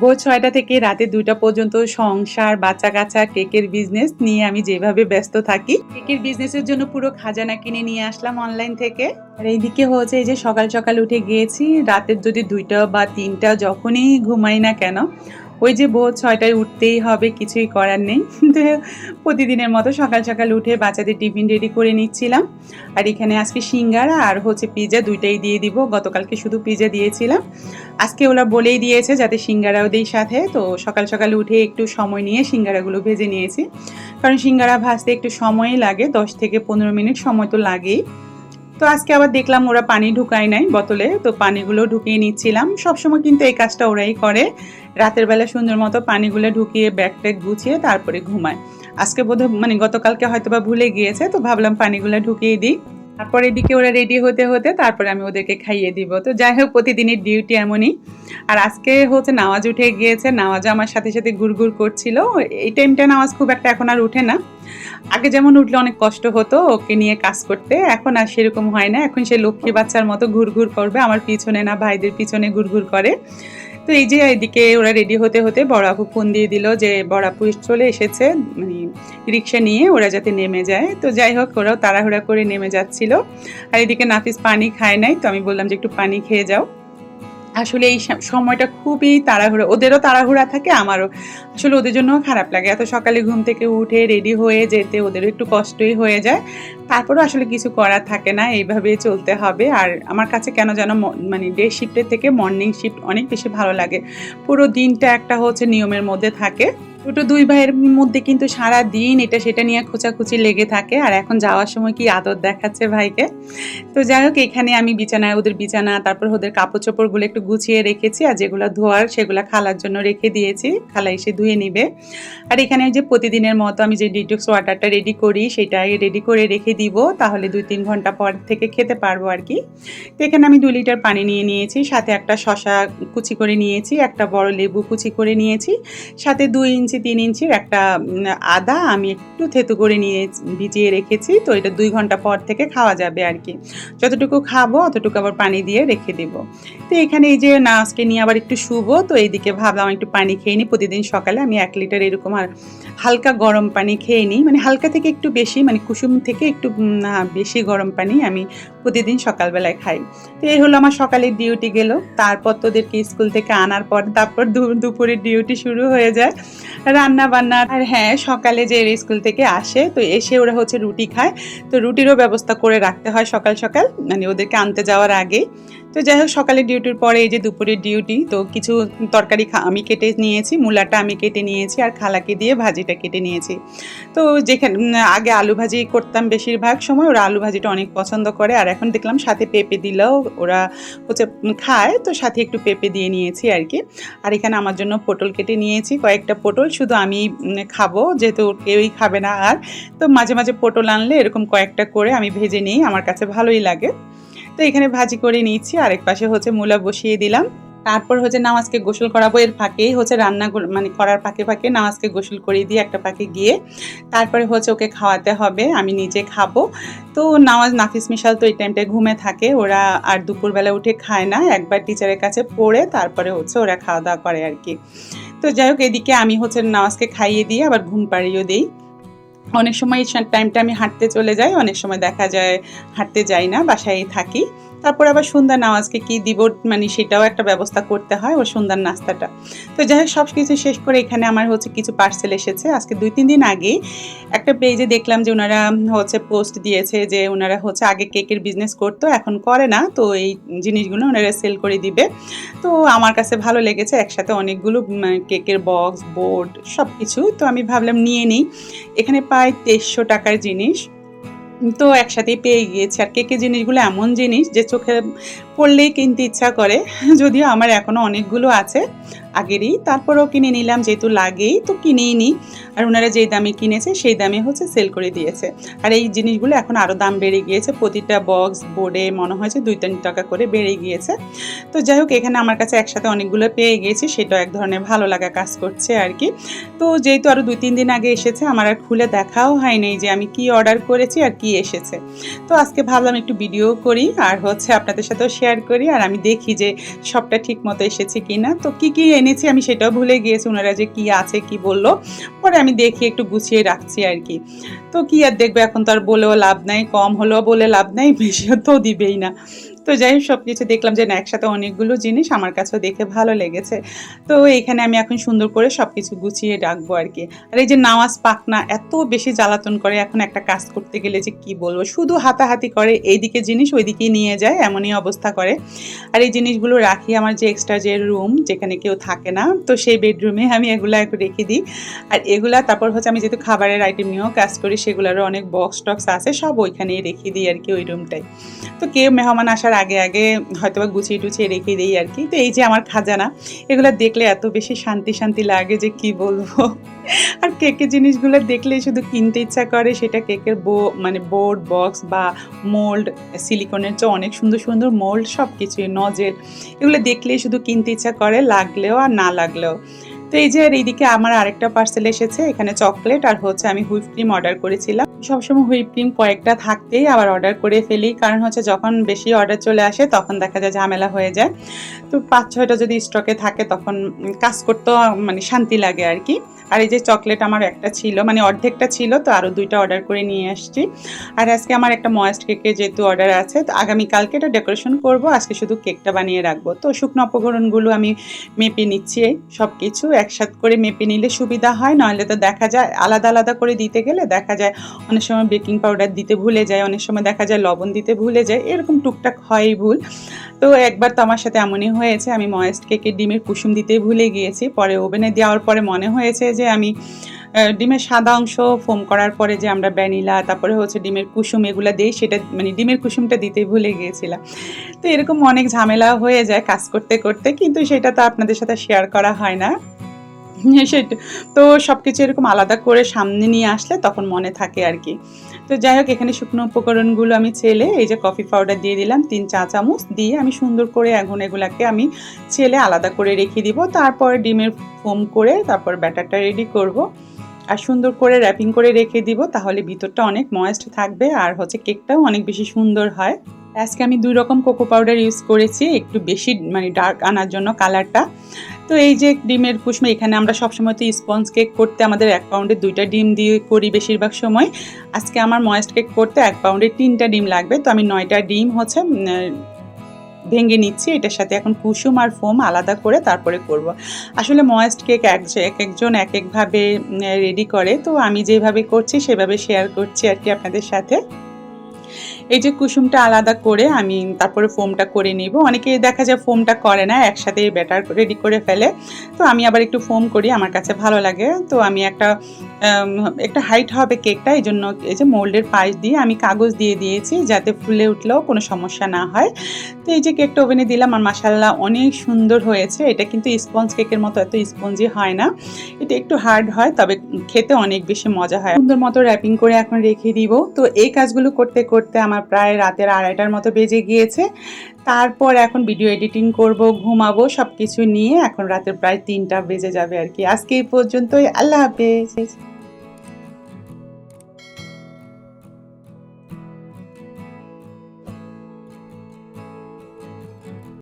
ভোর ছয়টা থেকে রাতে দুইটা পর্যন্ত সংসার বাচ্চা কাচ্চা কেকের বিজনেস নিয়ে আমি যেভাবে ব্যস্ত থাকি, কেকের বিজনেসের জন্য পুরো খাজানা কিনে নিয়ে আসলাম অনলাইন থেকে। আর এইদিকে হয়েছে এই যে সকাল সকাল উঠে গিয়েছি, রাতের যদি দুইটা বা তিনটা যখনই ঘুমাই না কেন ওই যে ভোর ছয়টায় উঠতেই হবে, কিছুই করার নেই। তো প্রতিদিনের মতো সকাল সকাল উঠে বাচ্চাদের টিফিন রেডি করে নিচ্ছিলাম। আর এখানে আজকে সিঙ্গারা আর হচ্ছে পিজা দুইটাই দিয়ে দিব। গতকালকে শুধু পিজা দিয়েছিলাম। আজকে ওরা বলেই দিয়েছে যাতে সিঙ্গারাও দিই সাথে। তো সকাল সকাল উঠে একটু সময় নিয়ে সিঙ্গারাগুলো ভেজে নিয়েছি। কারণ সিঙ্গারা ভাজতে একটু সময়ই লাগে, দশ থেকে পনেরো মিনিট সময় তো লাগেই। তো আজকে আবার দেখলাম ওরা পানি ঢুকায় নাই বোতলে, তো পানিগুলো ঢুকিয়ে নিচ্ছিলাম। সবসময় কিন্তু এই কাজটা ওরাই করে। রাতের বেলা সুন্দর মতো পানিগুলো ঢুকিয়ে ব্যাগ ট্যাগ গুছিয়ে তারপরে ঘুমায়। আজকে বোধহয় মানে গতকালকে হয়তো বা ভুলে গিয়েছে, তো ভাবলাম পানিগুলো ঢুকিয়ে দিই। তারপর এদিকে ওরা রেডি হতে হতে তারপরে আমি ওদেরকে খাইয়ে দিব। তো যাই হোক প্রতিদিনের ডিউটি এমনই। আর আজকে হচ্ছে নামাজ উঠে গিয়েছে নামাজ আমার সাথে সাথে গুড়গুড় করছিল। এই টাইমটা নামাজ খুব একটা এখন আর উঠে না। আগে যেমন উঠলে অনেক কষ্ট হতো ওকে নিয়ে কাজ করতে, এখন আর সেরকম হয় না। এখন সে লক্ষ্মী বাচ্চার মতো ঘুরঘুর করবে, আমার পিছনে না, ভাইদের পিছনে ঘুরঘুর করে। তো এই যে এদিকে ওরা রেডি হতে হতে বড় আপু ফোন দিয়ে দিল যে বড় আপু চলে এসেছে। মানে রিক্সা নিয়ে ওরা যাতে নেমে যায়। তো যাই হোক, ওরাও তাড়াহুড়া করে নেমে যাচ্ছিল। আর এদিকে নাফিস পানি খায় নাই, তো আমি বললাম যে, একটু পানি খেয়ে যাও। আসলে এই সময়টা খুবই তাড়াহুড়ো, ওদেরও তাড়াহুড়া থাকে, আমারও। আসলে ওদের জন্য খারাপ লাগে। এত সকালে ঘুম থেকে উঠে রেডি হয়ে যেতে ওদেরও একটু কষ্টই হয়ে যায়। তারপরও আসলে কিছু করার থাকে না এইভাবে চলতে হবে। আর আমার কাছে কেন যেন মানে ডে শিফটের থেকে মর্নিং শিফট অনেক বেশি ভালো লাগে। পুরো দিনটা একটা হচ্ছে নিয়মের মধ্যে থাকে। দুটো দুই ভাইয়ের মধ্যে কিন্তু সারা দিন এটা সেটা নিয়ে খোঁচাখুচি লেগে থাকে। আর এখন যাওয়ার সময় কি আদর দেখাচ্ছে ভাইকে? তো যাই হোক, এখানে আমি বিছানায়, ওদের বিছানা, তারপর ওদের কাপড় চোপড়গুলো একটু গুছিয়ে রেখেছি আর যেগুলো ধোয়ার সেগুলো খালার জন্য রেখে দিয়েছি। খালা এসে ধুয়ে নিবে। আর এখানে যে প্রতিদিনের মতো আমি যে ডিটক্স ওয়াটারটা রেডি করি, সেটাই রেডি করে রেখে দিব। তাহলে দুই তিন ঘণ্টা পর থেকে খেতে পারব আর কি। তো এখানে আমি দু লিটার পানি নিয়ে নিয়েছি, সাথে একটা শশা কুচি করে নিয়েছি, একটা বড় লেবু কুচি করে নিয়েছি, সাথে দুই ইঞ্চি তিন ইঞ্চির একটা আদা আমি একটু থেতু করে নিয়ে ভিজিয়ে রেখেছি, তো এটা দুই ঘণ্টা পর থেকে খাওয়া যাবে আর কি। যতটুকু খাব অতটুকু আবার পানি দিয়ে রেখে দেব। তো এখানে এই যে না আজকে নিয়ে আবার একটু শুভ তো এইদিকে ভাবলাম একটু পানি খেয়ে নিই। প্রতিদিন সকালে আমি এক লিটার এরকম আর হালকা গরম পানি খেয়ে নিই। মানে হালকা থেকে একটু বেশি মানে কুসুম থেকে একটু বেশি গরম পানি আমি প্রতিদিন সকালবেলায় খাই। তো এই হলো আমার সকালের ডিউটি গেল। তারপর তোদেরকে স্কুল থেকে আনার পর তারপর দুপুরের ডিউটি শুরু হয়ে যায়। রান্না বান্না আর হ্যাঁ সকালে যে স্কুল থেকে আসে, তো এসে ওরা হচ্ছে রুটি খায়। তো রুটিরও ব্যবস্থা করে রাখতে হয় সকাল সকাল। মানে ওদেরকে আনতে যাওয়ার আগে। তো যাই হোক, সকালে ডিউটির পরে এই যে দুপুরের ডিউটি তো কিছু তরকারি আমি কেটে নিয়েছি, মূলাটা আমি কেটে নিয়েছি আর খালাকে দিয়ে ভাজিটা কেটে নিয়েছি। তো যেখানে আগে আলু ভাজি করতাম বেশিরভাগ সময়, ওরা আলু ভাজিটা অনেক পছন্দ করে, আর এখন দেখলাম সাথে পেঁপে দিলেও ওরা হচ্ছে খায়, তো সাথে একটু পেঁপে দিয়ে নিয়েছি আর কি। আর এখানে আমার জন্য পটল কেটে নিয়েছি, কয়েকটা পটল, শুধু আমি খাব, যেহেতু কেউই খাবে না আর। তো মাঝে মাঝে পটল আনলে এরকম কয়েকটা করে আমি ভেজে নিই, আমার কাছে ভালোই লাগে। তো এখানে ভাজি করে নিয়েছি। আরেক পাশে হচ্ছে মূলা বসিয়ে দিলাম। তারপর হচ্ছে নামাজকে গোসল করাবো। এর ফাঁকেই হচ্ছে রান্না মানে করার ফাঁকে ফাঁকে নামাজকে গোসল করিয়ে দিয়ে একটা পাকে গিয়ে তারপরে হচ্ছে ওকে খাওয়াতে হবে। আমি নিজে খাব। তো নামাজ নাফিস মিশাল তো এই টাইমটায় ঘুমে থাকে। ওরা আর দুপুরবেলা উঠে খায় না। একবার টিচারের কাছে পড়ে তারপরে হচ্ছে ওরা খাওয়া দাওয়া করে আর কি। তো যাই হোক, এদিকে আমি হচ্ছে নামাজকে খাইয়ে দিয়ে আবার ঘুম পাড়িয়েও দিই। অনেক সময় এই টাইমটা আমি হাঁটতে চলে যাই, অনেক সময় দেখা যায় হাঁটতে যাই না, বাসায় থাকি। তারপর আবার সন্ধ্যা নামাজকে কি দিব মানে সেটাও একটা ব্যবস্থা করতে হয় ও সন্ধ্যার নাস্তাটা। তো যাই হোক, সব কিছু শেষ করে এখানে আমার হচ্ছে কিছু পার্সেল এসেছে। আজকে দুই, তিন দিন আগে একটা পেজে দেখলাম যে ওনারা হচ্ছে পোস্ট দিয়েছে যে ওনারা হচ্ছে আগে কেকের বিজনেস করতো, এখন করে না। তো এই জিনিসগুলো ওনারা সেল করে দিবে। তো আমার কাছে ভালো লেগেছে, একসাথে অনেকগুলো কেকের বক্স বোর্ড সব কিছু তো আমি ভাবলাম নিয়ে নিই। এখানে প্রায় তেইশশো টাকার জিনিস। তো একসাথেই পেয়ে গিয়েছি। আর কে কে জিনিসগুলো এমন জিনিস যে চোখে পড়লেই কিনতে ইচ্ছা করে, যদিও আমার এখনও অনেকগুলো আছে। আগেরই, তারপরেও কিনে নিলাম, যেহেতু লাগেই, তো কিনেই নিই আর ওনারা যেই দামে কিনেছে, সেই দামে হচ্ছে সেল করে দিয়েছে। আর এই জিনিসগুলো এখন আরও দাম বেড়ে গিয়েছে, প্রতিটা বক্স বোর্ডে মনে হয়েছে দুই তিন টাকা করে বেড়ে গিয়েছে। তো যাই হোক, এখানে আমার কাছে একসাথে অনেকগুলো পেয়ে গিয়েছি সেটা এক ধরনের ভালো লাগা কাজ করছে আর কি। তো যেহেতু আরও দুই তিন দিন আগে এসেছে, আমার আর খুলে দেখাও হয়নি যে আমি কি অর্ডার করেছি আর কি এসেছে। তো আজকে ভাবলাম একটু ভিডিও করি, আর হচ্ছে আপনাদের সাথেও শেয়ার করি, আর আমি দেখি যে সবটা ঠিক মতো এসেছে কি না তো কী কী এনেছি, আমি সেটাও ভুলে গিয়েছি, ওনারা যে কি আছে, কি বলল। পরে আমি দেখি, একটু গুছিয়ে রাখছি আর কি। তো কি আর দেখবে, এখন তো আর বলেও লাভ নাই, কম হলেও বলে লাভ নাই, বেশিও তো দিবেই না। তো যাই হোক সব কিছু দেখলাম যে, না, একসাথে অনেকগুলো জিনিস আমার কাছেও দেখে ভালো লেগেছে। তো এখানে আমি এখন সুন্দর করে সব কিছু গুছিয়ে রাখব আর কি। আর এই যে নামাজ পাকনা এত বেশি জ্বালাতন করে এখন একটা কাজ করতে গেলে যে কি বলব, শুধু হাতাহাতি করে, এইদিকে জিনিস ওইদিকে নিয়ে যায়, এমনই অবস্থা করে। আর এই জিনিসগুলো রাখি, আমার যে এক্সট্রা যে রুম যেখানে কেউ থাকে না, তো সেই বেডরুমে আমি এগুলা একটু রেখে দিই। আর এগুলা, তারপর হচ্ছে আমি যেহেতু খাবারের আইটেম নিয়েও কাজ করি, সেগুলোরও অনেক বক্স টক্স আছে, সব ওইখানেই রেখে দিই আর কি ওই রুমটাই তো কেউ মেহমান আসার আগে আগে হয়তো বা গুছিয়ে টুছিয়ে রেখে দিই আর কি। তো এই যে আমার খাজানা, এগুলো দেখলে এত বেশি শান্তি শান্তি লাগে যে কি বলব? আর কেকের জিনিসগুলো দেখলেই শুধু কিনতে ইচ্ছা করে, সেটা কেকের বো মানে বোর্ড বক্স বা মোল্ড সিলিকনের চেয়ে অনেক সুন্দর সুন্দর মোল্ড সব কিছুই নজেল এগুলো দেখলেই শুধু কিনতে ইচ্ছা করে, লাগলেও আর না লাগলেও। তো এই যে এইদিকে আমার আরেকটা পার্সেল এসেছে, এখানে চকলেট আর হচ্ছে আমি হুইপ ক্রিম অর্ডার করেছিলাম। সবসময় হুইপ ক্রিম কয়েকটা থাকতেই আবার অর্ডার করে ফেলি। কারণ হচ্ছে যখন বেশি অর্ডার চলে আসে, তখন দেখা যায় ঝামেলা হয়ে যায়। তো পাঁচ ছয়টা যদি স্টকে থাকে, তখন কাজ করতেও মানে শান্তি লাগে আর কি আর এই যে চকলেট আমার একটা ছিল মানে অর্ধেকটা ছিল, তো আরও দুইটা অর্ডার করে নিয়ে আসছি। আর আজকে আমার একটা ময়েস্ট কেকের যেহেতু অর্ডার আছে, তো আগামীকালকে এটা ডেকোরেশন করব। আজকে শুধু কেকটা বানিয়ে রাখব। তো শুকনো উপকরণগুলো আমি মেপে নিচ্ছি সব কিছু একসাথ করে মেপে নিলে সুবিধা হয়। নাহলে তো দেখা যায়, আলাদা আলাদা করে দিতে গেলে দেখা যায় অনেক সময় বেকিং পাউডার দিতে ভুলে যায়, অনেক সময় দেখা যায় লবণ দিতে ভুলে যায়, এরকম টুকটাক হয়ই ভুল। তো একবার তো আমার সাথে এমনই হয়েছে, আমি ময়েস্ট কেকের ডিমের কুসুম দিতে ভুলে গিয়েছি। পরে ওভেনে দেওয়ার পরে মনে হয়েছে যে আমি ডিমের সাদা অংশ ফোম করার পরে যে আমরা ভ্যানিলা, তারপরে হচ্ছে ডিমের কুসুম এগুলো দিই সেটা মানে ডিমের কুসুমটা দিতে ভুলে গিয়েছিলাম। তো এরকম অনেক ঝামেলা হয়ে যায় কাজ করতে করতে, কিন্তু সেটা তো আপনাদের সাথে শেয়ার করা হয় না। সেটা তো সব কিছু এরকম আলাদা করে সামনে নিয়ে আসলে তখন মনে থাকে আর কি। তো যাই হোক, এখানে শুকনো উপকরণগুলো আমি ছেলে, এই যে কফি পাউডার দিয়ে দিলাম, তিন চা চামচ দিয়ে আমি সুন্দর করে এখন এগুলাকে আমি ছেলে আলাদা করে রেখে দিব। তারপর ডিমের ফোম করে তারপর ব্যাটারটা রেডি করব। আর সুন্দর করে র্যাপিং করে রেখে দিব, তাহলে ভিতরটা অনেক ময়েস্ট থাকবে আর হচ্ছে কেকটাও অনেক বেশি সুন্দর হয়। আজকে আমি দুই রকম কোকো পাউডার ইউজ করেছি, একটু বেশি মানে ডার্ক আনার জন্য কালারটা তো এই যে ডিমের কুসুম, এখানে আমরা সবসময় তো স্পঞ্জ কেক করতে আমাদের এক পাউন্ডে দুইটা ডিম দিয়ে করি বেশিরভাগ সময়। আজকে আমার ময়েস্ট কেক করতে এক পাউন্ডে তিনটা ডিম লাগবে, তো আমি নয়টা ডিম হচ্ছে ভেঙে নিচ্ছি। এটার সাথে এখন কুসুম আর ফোম আলাদা করে তারপরে করব। আসলে ময়েস্ট কেক এক এক একজন এক একভাবে রেডি করে। তো আমি যেভাবে করছি, সেভাবে শেয়ার করছি আর কি আপনাদের সাথে। এই যে কুসুমটা আলাদা করে আমি তারপরে ফোমটা করে নিব। অনেকে দেখা যায় ফোমটা করে না, একসাথে ব্যাটার রেডি করে ফেলে। তো আমি আবার একটু ফোম করি, আমার কাছে ভালো লাগে। তো আমি একটা একটা হাইট হবে কেকটা, এই জন্য এই যে মোল্ডের পাশ দিয়ে আমি কাগজ দিয়ে দিয়েছি যাতে ফুলে উঠলেও কোনো সমস্যা না হয়। তো এই যে কেকটা ওভেনে দিলাম, আর মাসাল্লাহ অনেক সুন্দর হয়েছে। এটা কিন্তু স্পঞ্জ কেকের মতো, এত স্পঞ্জি হয় না। এটা একটু হার্ড হয়, তবে খেতে অনেক বেশি মজা হয়। সুন্দর মতো র্যাপিং করে এখন রেখে দিব। তো এই কাজগুলো করতে করতে আমার প্রায় রাতের আড়াইটার মতো বেজে গিয়েছে। তারপর এখন ভিডিও এডিটিং করব, ঘুমাবো সব কিছু নিয়ে এখন রাতের প্রায় তিনটা বেজে যাবে আর কি। আজকে এই পর্যন্তই, আল্লাহ হাফেজ।